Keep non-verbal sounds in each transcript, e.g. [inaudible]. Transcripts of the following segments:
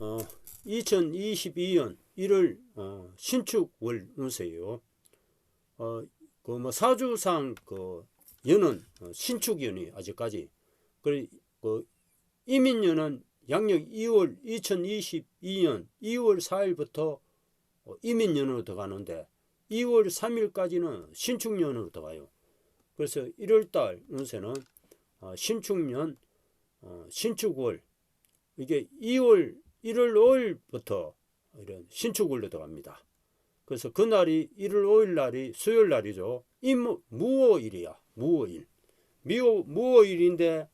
어, 2022년 1월 어, 신축월 운세요. 어, 그 뭐 사주상 그 연은 어, 신축연이 아직까지 그, 그 이민년은 양력 2월 2022년 2월 4일부터 어, 이민년으로 들어가는데 2월 3일까지는 신축년으로 들어가요. 그래서 1월달 운세는 어, 신축년 어, 신축월 이게 2월 1월 5일부터 이런 신축월로 들어갑니다. 그래서 그날이 1월 5일 날이 수요일 날이죠. 임 무오일이야. 무오일. 미오 무오일인데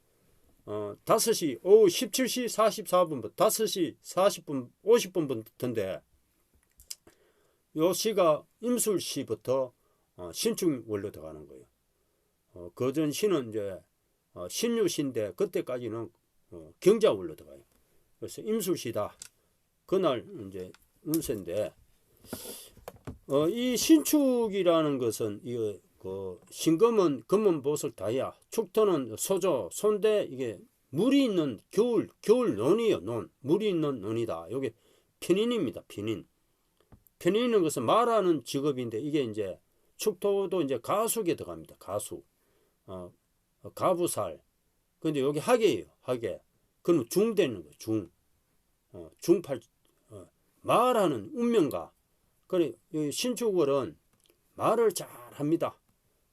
어 5시 오후 17시 44분부터 5시 40분 50분부터인데 요 시가 임술 시부터 어, 신축월로 들어가는 거예요. 어, 그전 시는 이제 어, 신유 시인데 그때까지는 어, 경자월로 들어가요. 그래서 임술시다. 그날 이제 운세인데 어, 이 신축이라는 것은 이 그 신금은 금은 보석 다이아, 축토는 소조, 손대 이게 물이 있는 겨울 겨울 논이요 논 물이 있는 논이다. 여기 편인입니다. 편인. 편인은 것은 말하는 직업인데 이게 이제 축토도 이제 가수에 들어갑니다. 가수. 어, 가부살. 근데 여기 하계예요. 하계. 그럼 중 되는 거예요. 중. 어, 중팔 어, 말하는 운명가. 그래 이 신축월은 말을 잘 합니다.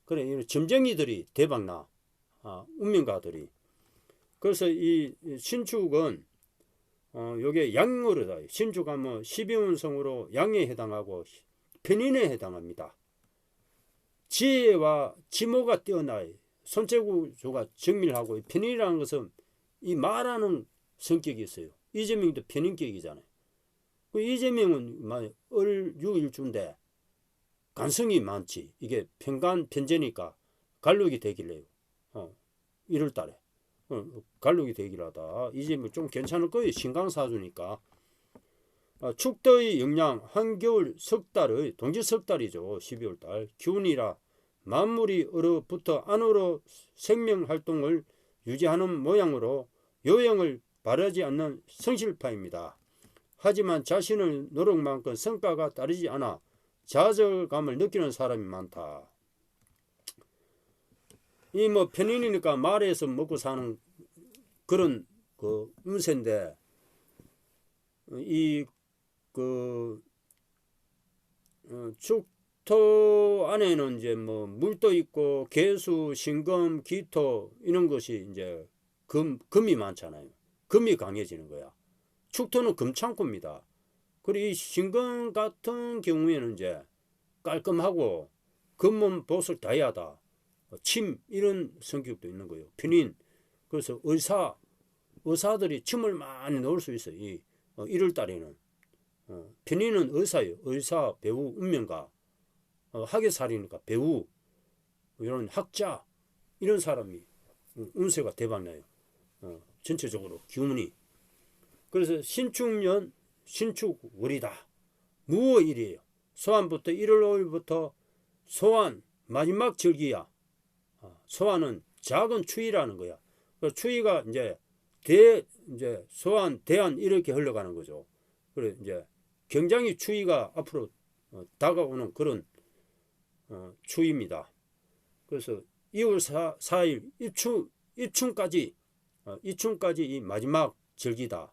그래 이 점쟁이들이 대박나. 아, 운명가들이. 그래서 이 신축은 어, 요게 양으로다. 신축하면 뭐 12운성으로 양에 해당하고 편인에 해당합니다. 지혜와 지모가 뛰어나요. 손재구조가 정밀하고 편인이라는 것은 이 말하는 성격이 있어요. 이재명도 편인격이잖아요. 그 이재명은 을유일주인데 간성이 많지. 이게 편간 편제니까 갈록이 되길래요. 어, 1월 달에. 어, 갈록이 되길 하다. 이재명 좀 괜찮을 거예요. 신강사주니까. 아, 축도의 영양 한겨울 석 달의 동지 석 달이죠. 12월 달 기운이라 만물이 얼어붙어 안으로 생명 활동을 유지하는 모양으로 요령을 바르지 않는 성실파입니다. 하지만 자신의 노력만큼 성과가 따르지 않아 좌절감을 느끼는 사람이 많다. 이 뭐 편인이니까 말에서 먹고 사는 그런 그 운세인데 이그 어, 축토 안에는 이제 뭐 물도 있고 개수, 신금, 기토 이런 것이 이제 금 금이 많잖아요. 금이 강해지는 거야. 축토는 금창고입니다. 그리고 이 신금 같은 경우에는 이제 깔끔하고 금은 보석 다이아다. 침 이런 성격도 있는 거예요. 편인. 그래서 의사 의사들이 침을 많이 넣을 수 있어요. 이 어, 1월 달에는 어, 편인은 의사예요. 의사, 배우, 운명가, 어, 학예살이니까 배우 이런 학자 이런 사람이 운세가 대박나요. 어, 전체적으로 기운이 그래서 신축년 신축월이다. 무어일이에요. 소환부터 1월 5일부터 소환 마지막 절기야. 어, 소환은 작은 추위라는 거야. 그 추위가 이제 대 이제 소환 대안 이렇게 흘러가는 거죠. 그래 이제 굉장히 추위가 앞으로 어, 다가오는 그런 어, 추위입니다. 그래서 2월 4, 4일 입춘 입춘까지 어, 입춘까지 이 마지막 절기다.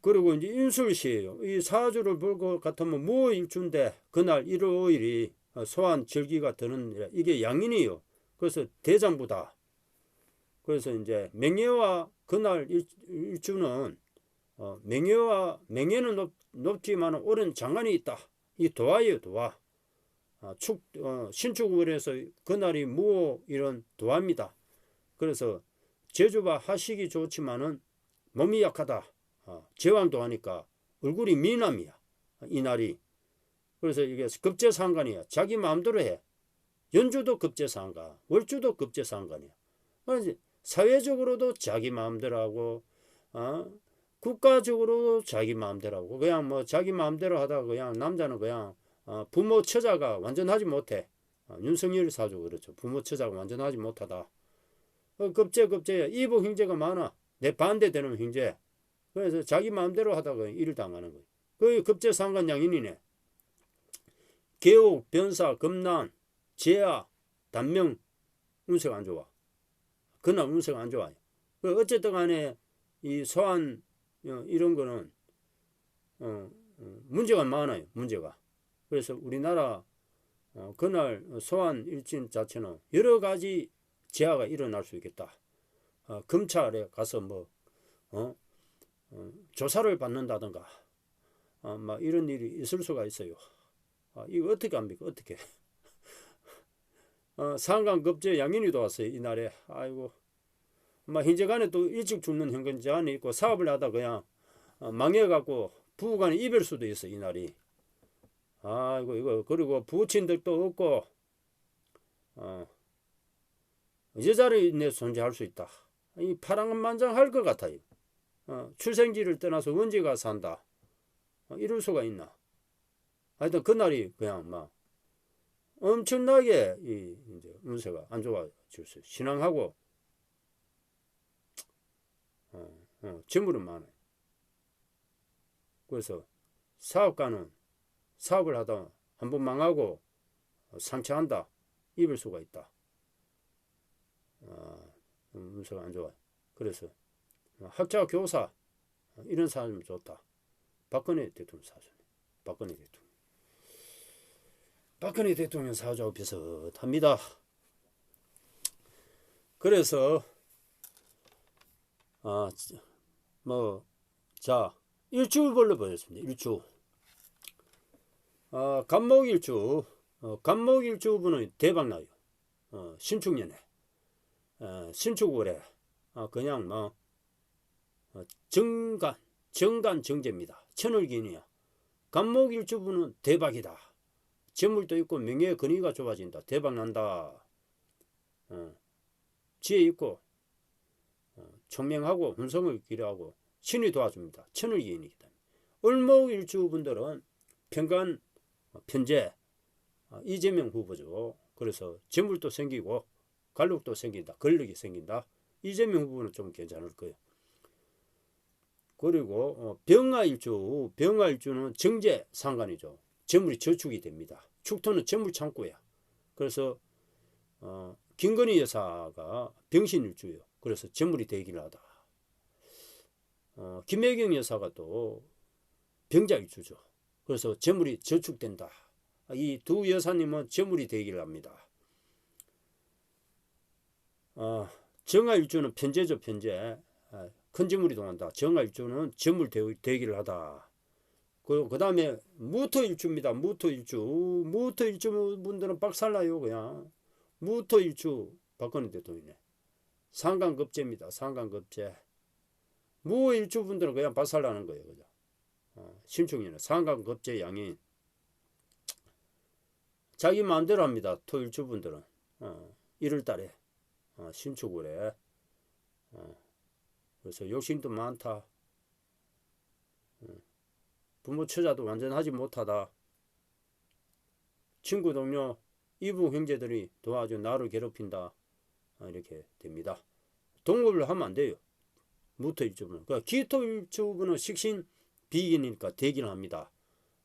그리고 이제 인술시예요. 이 사주를 볼 것 같으면 무일주인데 그날 1월 5일이 어, 소환 절기가 드는 이게 양인이요. 그래서 대장부다. 그래서 이제 명예와 그날 일, 주는 어, 명예와 명예는 높, 높지만 옳은 장관이 있다. 이 도화예요, 도화. 아, 축 어, 신축월에서 그날이 무호 이런 도화입니다. 그래서 제주바 하식이 좋지만은 몸이 약하다. 어, 제왕도 하니까 얼굴이 미남이야. 이날이. 그래서 이게 급제상관이야. 자기 마음대로 해. 연주도 급제상관, 월주도 급제상관이야. 사회적으로도 자기 마음대로 하고, 어? 국가적으로도 자기 마음대로 하고, 그냥 뭐 자기 마음대로 하다가 그냥 남자는 그냥 어, 부모 처자가 완전하지 못해. 어, 윤석열 사주 그렇죠. 부모 처자가 완전하지 못하다. 어, 급제 급제야. 이부 형제가 많아. 내 반대되는 형제. 그래서 자기 마음대로 하다가 일을 당하는 거예요. 그 급제상간 양인이네. 개옥, 변사, 금난, 재야, 단명 운세가 안 좋아. 그날 운세가 안 좋아요. 그 어쨌든 간에 이 소환 어, 이런 거는 어, 어, 문제가 많아요. 문제가. 그래서 우리나라 어, 그날 소환 일진 자체는 여러 가지 재해가 일어날 수 있겠다. 어, 검찰에 가서 뭐 어, 어, 조사를 받는다든가 어, 막 이런 일이 있을 수가 있어요. 아, 이거 어떻게 합니까? 어떻게? [laughs] 어, 상강급제 양인이도 왔어요. 이날에. 아이고. 막 현재간에 또 일찍 죽는 현근자안이 있고 사업을 하다 그냥 어, 망해갖고 부부간에 이별 수도 있어 이날이. 아이고 이거 그리고 부친들도 없고 어, 여자를 내 존재할 수 있다. 이 파랑만장할 것 같아요. 어, 출생지를 떠나서 언제가 산다. 어, 이럴 수가 있나? 하여튼 그날이 그냥 막 엄청나게 이 이제 운세가 안수 신앙하고 어, 어, 재물은 많아요. 그래서 사업가는 사업을 하다 한 번 망하고 상처한다 입을 수가 있다. 어, 운세가 안 좋아. 그래서 학자 교사 이런 사람이 좋다. 박근혜 대통령 사주. 박근혜 대통령. 박근혜 대통령 사주하고 비슷합니다. 그래서 아, 뭐, 자, 일주별로 보겠습니다. 일주. 아, 간목일주. 어, 간목일주분은 대박 나요. 어, 신축년에. 어, 신축월에. 아, 그냥 뭐, 어, 정간, 정간 정제입니다. 천을기이야 간목일주분은 대박이다. 재물도 있고 명예 근위가 좁아진다. 대박 난다. 어, 지혜 있고 어, 총명하고 hun성을 기려하고 신이 도와줍니다. 때문에. 을목일주분들은 평간 어, 편제 어, 이재명 후보죠. 그래서 재물도 생기고 갈록도 생긴다. 권력이 생긴다. 이재명 후보는 좀 괜찮을 거예요. 그리고 병화일주, 병화일주는 정제 상관이죠. 재물이 저축이 됩니다. 축토는 재물 창고야. 그래서 어, 김건희 여사가 병신일주예요. 그래서 재물이 되기를 하다. 어, 김혜경 여사가 또 병자일주죠. 그래서 재물이 저축된다. 이 두 여사님은 재물이 되기를 합니다. 어, 정화일주는 편제죠, 편제. 아, 큰 재물이 동한다. 정화일주는 재물 되기를 하다. 그 다음에 무토일주입니다. 무토일주. 무토일주 분들은 빡살나요, 그냥. 무토일주 박근혜 대통령이네. 상강급제입니다. 상강급제. 무일주 분들은 그냥 박살나는 거예요, 그죠? 어, 신축년에 상강급제 양인. 자기 마음대로 합니다. 토일주 분들은. 어, 1월 달에. 어, 신축을에. 어, 그래서 욕심도 많다. 어. 부모 처자도 완전하지 못하다. 친구 동료 이부 형제들이 도와줘 나를 괴롭힌다. 아, 이렇게 됩니다. 동업을 하면 안 돼요. 무토일주분은. 그러니까 기토일주분은 식신 비인이니까 대기를 합니다.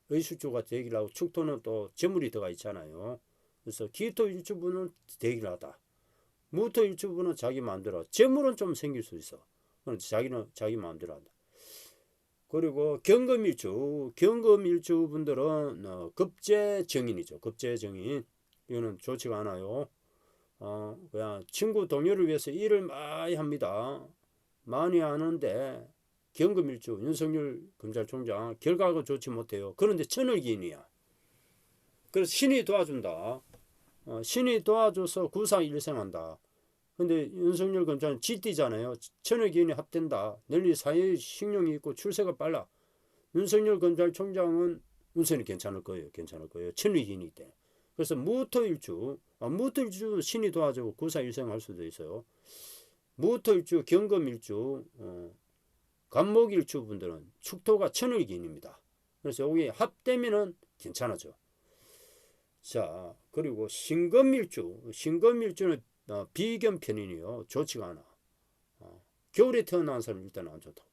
의수주가 대기를 하고 축토는 또 재물이 들어가 있잖아요. 그래서 기토일주분은 대기를 하다. 무토 일주분은 자기 마음대로. 재물은 좀 생길 수 있어. 그런데 자기는 자기 마음대로 한다. 그리고 경금일주, 경금일주 분들은 어, 급제정인이죠. 급제정인. 이거는 좋지가 않아요. 어, 그냥 친구 동료를 위해서 일을 많이 합니다. 많이 하는데 경금일주 윤석열 검찰총장 결과가 좋지 못해요. 그런데 천을기인이야. 그래서 신이 도와준다. 어, 신이 도와줘서 구상일생한다. 근데 윤석열 검찰은 지띠잖아요. 천여 기인이 합된다. 널리 사회 식령이 있고 출세가 빨라. 윤석열 검찰총장은 운선이 괜찮을 거예요. 괜찮을 거예요. 천여 기인이 때. 그래서 무토일주, 아, 무토일주 신이 도와주고 구사일생할 수도 있어요. 무토일주, 경금일주, 어, 간목일주 분들은 축토가 천을기인입니다. 그래서 여기 합되면은 괜찮아져. 자, 그리고 신금일주, 신금일주는 어, 비견편이요 좋지가 않아. 어, 겨울에 태어난 사람 일단 안 좋다고.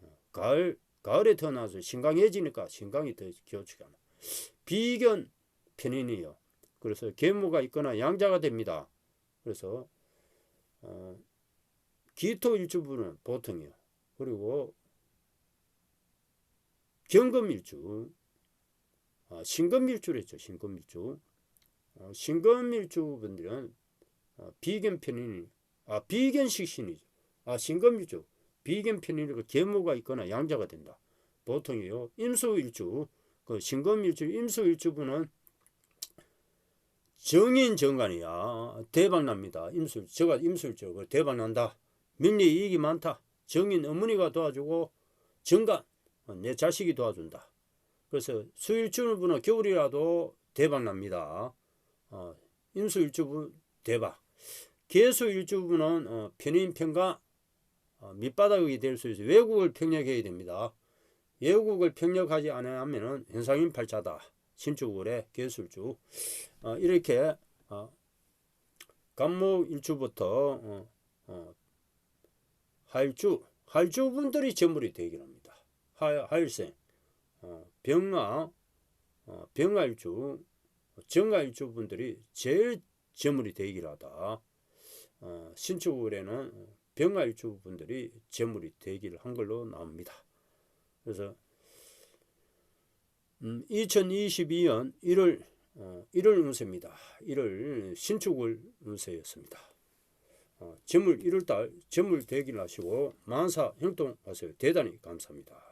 어, 가을 가을에 태어나서 신강해지니까 신강이 더 기호치가 나. 비견 편인이요. 그래서 계모가 있거나 양자가 됩니다. 그래서 어, 기토 일주분은 보통이요. 그리고 경금일주, 아, 신금일주랬죠. 신금일주. 어, 신금일주 분들은 어, 비견 편인, 아 비견식 신이죠. 아 신금일주, 비견 편인이고 계모가 있거나 양자가 된다. 보통이요. 임수일주, 그 신금일주, 임수일주분은 정인 정관이야. 대박 납니다. 임술, 저가 임술죠. 그 대박 난다. 명리 이익이 많다. 정인 어머니가 도와주고 정관 어, 내 자식이 도와준다. 그래서 수일주분은 겨울이라도 대박 납니다. 어, 임수일주분 대박. 개수일주분은 어, 편인 평가 어, 밑바닥이 될 수 있어요. 외국을 평력해야 됩니다. 외국을 평력하지 않으면 현상인 팔자다. 신축월의 개술주 어, 이렇게 어, 간목일주부터 어, 어, 하일주 하일주분들이 재물이 되긴 합니다. 하, 하일생 어, 병화 어, 병화일주 정화일주분들이 제일 재물이 되길 하다. 어, 신축월에는 병화일주 분들이 재물이 되기를 한 걸로 나옵니다. 그래서 음, 2022년 1월 어, 1월 운세입니다. 1월 신축월 운세였습니다. 어, 재물 1월달 재물 대기를 하시고 만사 형통하세요. 대단히 감사합니다.